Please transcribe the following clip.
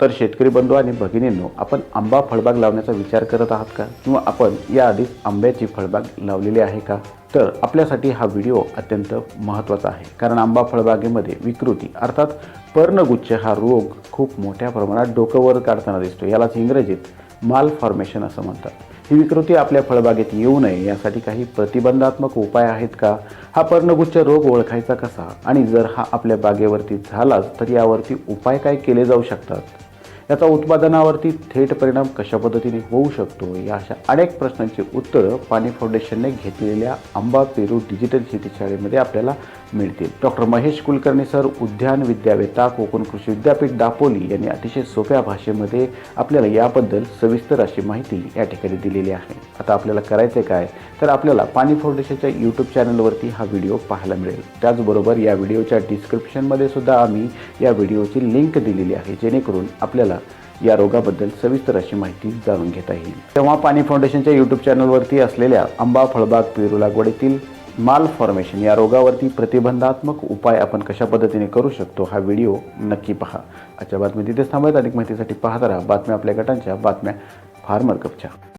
तर शेतकरी बंधू आणि भगिनींनो आपण आंबा फळबाग लावण्याचा विचार करत आहात का? किंवा आपण याआधीच आंब्याची फळबाग लावलेली आहे का? तर आपल्यासाठी हा व्हिडिओ अत्यंत महत्त्वाचा आहे. कारण आंबा फळबागेमध्ये विकृती अर्थात पर्णगुच्छ हा रोग खूप मोठ्या प्रमाणात डोकं वर काढताना दिसतो. यालाच इंग्रजीत माल फॉर्मेशन असं म्हणतात. ही विकृती आपल्या फळबागेत येऊ नये यासाठी काही प्रतिबंधात्मक उपाय आहेत का? हा पर्णगुच्छ रोग ओळखायचा कसा? आणि जर हा आपल्या बागेवरती झालाच तर यावरती उपाय काय केले जाऊ शकतात? याचा उत्पादनावरती थेट परिणाम कशा पद्धतीने होऊ शकतो? या अशा अनेक प्रश्नांची उत्तरं पाणी फाउंडेशनने घेतलेल्या आंबा पेरू डिजिटल शेती शाळेमध्ये आपल्याला मिळतील. डॉक्टर महेश कुलकर्णी सर उद्यान विद्यावेता कोकण कृषी विद्यापीठ दापोली यांनी अतिशय सोप्या भाषेमध्ये आपल्याला याबद्दल सविस्तर अशी माहिती या ठिकाणी दिलेली आहे. आता आपल्याला करायचं काय? तर आपल्याला पाणी फाउंडेशनच्या यूट्यूब चॅनलवरती हा व्हिडिओ पाहायला मिळेल. त्याचबरोबर या व्हिडिओच्या डिस्क्रिप्शनमध्ये सुद्धा आम्ही या व्हिडिओची लिंक दिलेली आहे जेणेकरून आपल्याला या रोगाबद्दल सविस्तर अशी माहिती जाणून घेता येईल. तेव्हा पाणी फाउंडेशनच्या यूट्यूब चॅनलवरती असलेल्या आंबा फळबाग पेरू लागवडीतील माल फॉर्मेशन या रोगावरती प्रतिबंधात्मक उपाय आपण कशा पद्धतीने करू शकतो हा व्हिडिओ नक्की पहा. आजच्या बातमी तिथेच थांबत अधिक माहितीसाठी पाहत राहा. बातम्या आपल्या गटांच्या बातम्या फार्मर कपच्या